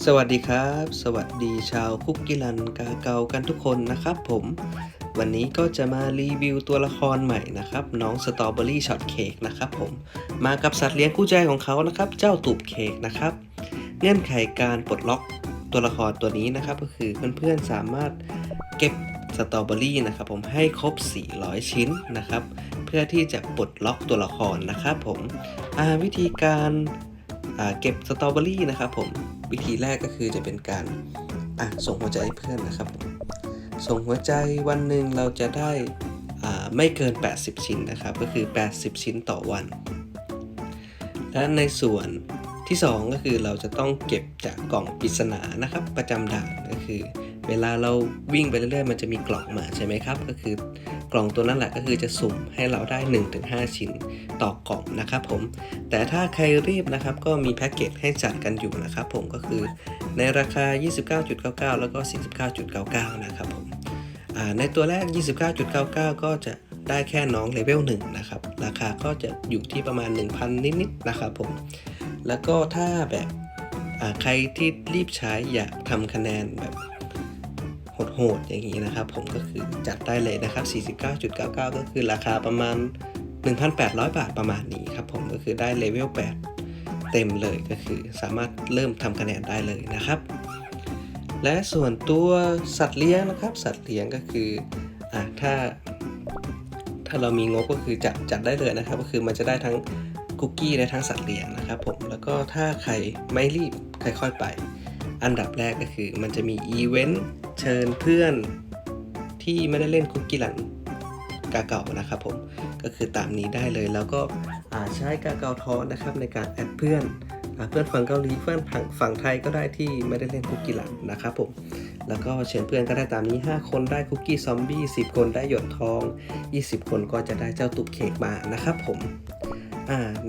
สวัสดีครับ สวัสดีชาวคุกกิลันกาเกากันทุกคนนะครับผม วันนี้ก็จะมารีวิวตัวละครใหม่นะครับ น้องสตรอเบอรี่ช็อตเค้กนะครับผม มากับสัตว์เลี้ยงคู่ใจของเขานะครับ เจ้าตูบเค้กนะครับ เงื่อนไขการปลดล็อกตัวละครตัวนี้นะครับ ก็คือเพื่อนๆสามารถเก็บสตรอเบอรี่นะครับผมให้ครบ 400 ชิ้นนะครับ เพื่อที่จะปลดล็อกตัวละครนะครับผมอ่าวิธีการเก็บสตรอเบอรี่นะครับผม วิธีแรกก็คือจะเป็นการอะส่งหัวใจให้เพื่อนนะครับ ส่งหัวใจวันหนึ่งเราจะได้ไม่เกิน 80 ชิ้นนะครับ ก็คือ 80 ชิ้นต่อวัน และในส่วนที่ 2 ก็คือเราจะต้องเก็บจากกล่องปริศนานะครับ ประจำด่านก็คือ เวลาเราวิ่งไปเรื่อยๆ มันจะมีกล่องมาใช่ไหมครับ ก็คือ กล่องตัวนั้นแหละก็คือจะสุ่มให้เราได้ 1-5 ชิ้นต่อกล่องนะครับผม แต่ถ้าใครรีบนะครับก็มีแพ็กเกจให้จัดกันอยู่นะครับผมก็คือในราคา 29.99 แล้วก็ 49.99 นะครับผมในตัวแรก 29.99 ก็จะได้แค่น้องเลเวล1นะครับ ราคาก็จะอยู่ที่ประมาณ 1,000 นิดๆนะครับผม แล้วก็ถ้าแบบใครที่รีบใช้อยากทำคะแนนแบบ โหดๆอย่างนี้นะครับ ผมก็คือจัดได้เลยนะครับ 49.99 ก็คือราคาประมาณ 1,800 บาทประมาณนี้ครับผมก็คือได้เลเวล 8 เต็มเลยก็คือสามารถเริ่มทำคะแนนได้เลยนะครับ และส่วนตัวสัตว์เลี้ยงนะครับ สัตว์เลี้ยงก็คืออะถ้า ถ้าเรามีงบก็คือจัดจัดได้เลยนะครับ ก็คือมันจะได้ทั้งคุกกี้และทั้งสัตว์เลี้ยงนะครับผมแล้วก็ถ้าใครไม่รีบค่อยๆไป อันดับแรกก็คือมันจะมีอีเวนต์ เชิญเพื่อนที่ไม่ได้เล่นคุกกี้หลันกาเก่านะครับผมก็คือตามนี้ได้เลยแล้วก็ใช้กาเกาท้อนะครับในการแอดเพื่อนอเพื่อนฝั่งเกาหลีเพื่อนฝั่งฝั่งไทยก็ได้ที่ไม่ได้เล่นคุกกี้หลังนะครับผมแล้วก็เชิญเพื่อนก็ได้ตามนี้ 5 คนได้คุกกี้ซอมบี้10 คนได้หยดทอง 20 คนก็จะได้เจ้าตุบเค้กมานะครับผม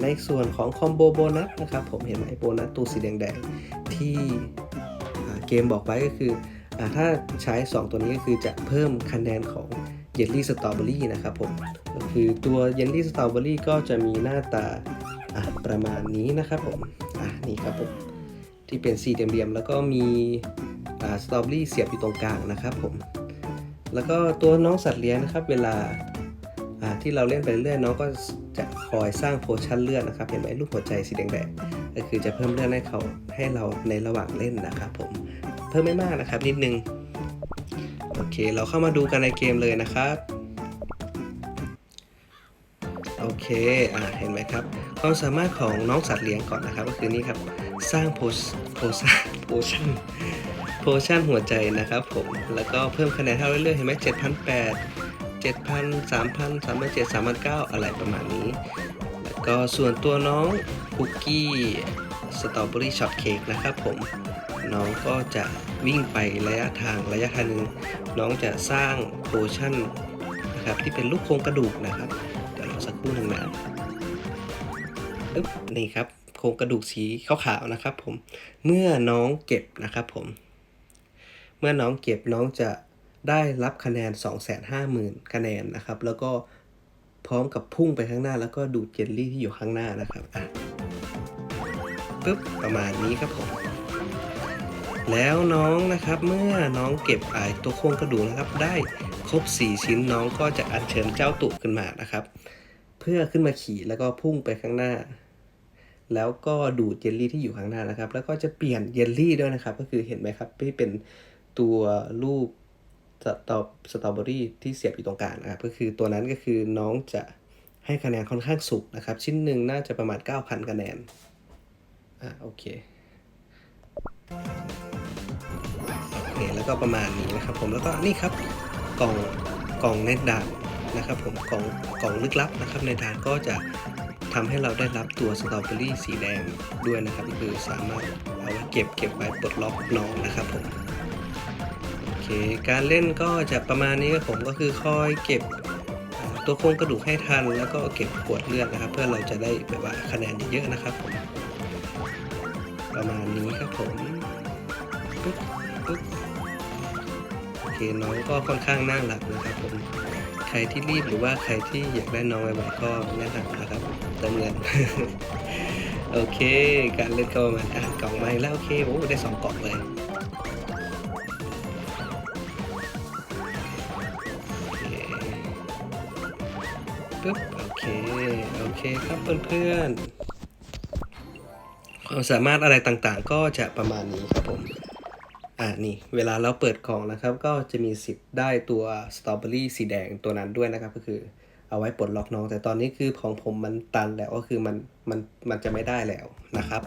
ในส่วนของคอมโบโบนัสนะครับผมเห็นไหมโบนัสตัวสีแดงๆที่เกมบอกไว้ก็คือ ถ้าใช้ 2 ตัวนี้ก็คือจะเพิ่มคะแนนของเยลลี่สตรอเบอรี่นะครับผมก็คือตัวเยลลี่สตรอเบอรี่ก็จะมีหน้าตาประมาณนี้นะครับผมอะนี่ครับผมที่เป็นสี่เหลี่ยมๆแล้วก็มีสตรอเบอรี่เสียบอยู่ตรงกลางนะครับผมแล้วก็ตัวน้องสัตว์เลี้ยงนะครับเวลาที่เราเล่นไปเรื่อยๆน้องก็จะคอยสร้างโพชั่นเลือดนะครับ เห็นไหมรูปหัวใจสีแดงๆก็คือจะเพิ่มเลือดให้เขาให้เราในระหว่างเล่นนะครับผม เพิ่มไม่มากนะครับนิดนึง โอเค เราเข้ามาดูกันในเกมเลยนะครับ โอเค อ่าเห็นไหมครับ ความสามารถของน้องสัตว์เลี้ยงก่อนนะครับ ก็คือนี่ครับ สร้างโพสโพสโพชั่นโพชั่นหัวใจนะครับผม แล้วก็เพิ่มคะแนนเท่าเรื่อยๆ เห็นไหมเจ็ดพันแปดเจ็ดพันสามพันสามพันเจ็ดสามพันเก้าอะไรประมาณนี้ แล้วก็ส่วนตัวน้องคุกกี้สตรอเบอรี่ช็อตเค้กนะครับผม น้องก็จะวิ่งไประยะทางระยะทางหนึงน้องจะสร้างโพชั่นนะครับที่เป็นลูกโครงกระดูกนะครับ เดี๋ยวรอสักครู่หนึ่งนะอึ๊บนี่ครับโครงกระดูกสีขาวๆนะครับผมเมื่อน้องเก็บนะครับผม เมื่อน้องเก็บน้องจะได้รับคะแนน 250,000 คะแนนนะครับ แล้วก็พร้อมกับพุ่งไปข้างหน้า แล้วก็ดูดเจลลี่ที่อยู่ข้างหน้านะครับอะปึ๊บประมาณนี้ครับผม แล้วน้องนะครับเมื่อน้องเก็บไอตัวโครงกระดูกนะครับ ได้ครบ 4 ชิ้นน้องก็จะอัญเชิญเจ้าตุขึ้นมานะครับ เพื่อขึ้นมาขี่แล้วก็พุ่งไปข้างหน้า แล้วก็ดูดเยลลี่ที่อยู่ข้างหน้านะครับ แล้วก็จะเปลี่ยนเยลลี่ด้วยนะครับ ก็คือเห็นไหมครับที่เป็นตัวรูปสตอสตรอเบอรี่ที่เสียบอยู่ตรงกลางนะครับก็คือตัวนั้นก็คือน้องจะให้คะแนนค่อนข้างสูงนะครับ ชิ้นหนึ่งน่าจะประมาณ 9,000 คะแนนอ่าโอเคโอเค แล้วก็ประมาณนี้นะครับผมแล้วก็นี่ครับกล่องกล่องในด่านนะครับผมกล่องกล่องลึกลับนะครับในด่านก็จะทำให้เราได้รับตัวสตรอเบอรี่สีแดงด้วยนะครับก็คือสามารถเอาไว้เก็บเก็บไว้ปลดล็อกน้องนะครับผมโอเคการเล่นก็จะประมาณนี้ครับผมก็คือคอยเก็บตัวโครงกระดูกให้ทัน แล้วก็เก็บขวดเลือดนะครับ เพื่อเราจะได้แบบว่าคะแนนเยอะๆนะครับผมประมาณนี้ครับผมปึ๊บปึ๊บ เคน้องก็ค่อนข้างน่ารักนะครับผมใครที่รีบหรือว่าใครที่อยากได้น้องไวๆก็แนะนำนะครับเติมเงินโอเค การเล่นก็ประมาณอะกล่องไม้แล้วโอเคโอ้ได้สองกล่องเลยโอเคปึ๊บโอเค โอเคครับเพื่อนๆความสามารถอะไรต่างๆ ก็จะประมาณนี้ครับผม อ่านี่เวลาเราเปิดกล่องนะครับ ก็จะมีสิทธิ์ได้ตัวสตรอเบอรี่สีแดงตัวนั้นด้วยนะครับ ก็คือเอาไว้ปลดล็อกน้อง แต่ตอนนี้คือของผมมันตันแล้วก็คือมันมันมันจะไม่ได้แล้วนะครับ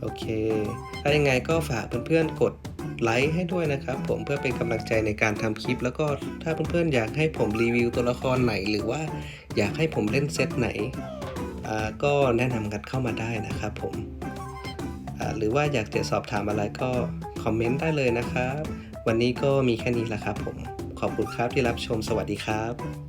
โอเคถ้ายังไงก็ฝากเพื่อนๆกดไลค์ให้ด้วยนะครับ ผมเพื่อเป็นกำลังใจในการทำคลิป แล้วก็ถ้าเพื่อนๆอยากให้ผมรีวิวตัวละครไหน หรือว่าอยากให้ผมเล่นเซตไหนอ่าก็แนะนำกันเข้ามาได้นะครับผม หรือว่าอยากจะสอบถามอะไรก็คอมเมนต์ได้เลยนะครับ วันนี้ก็มีแค่นี้แหละครับผม ขอบคุณครับที่รับชมสวัสดีครับ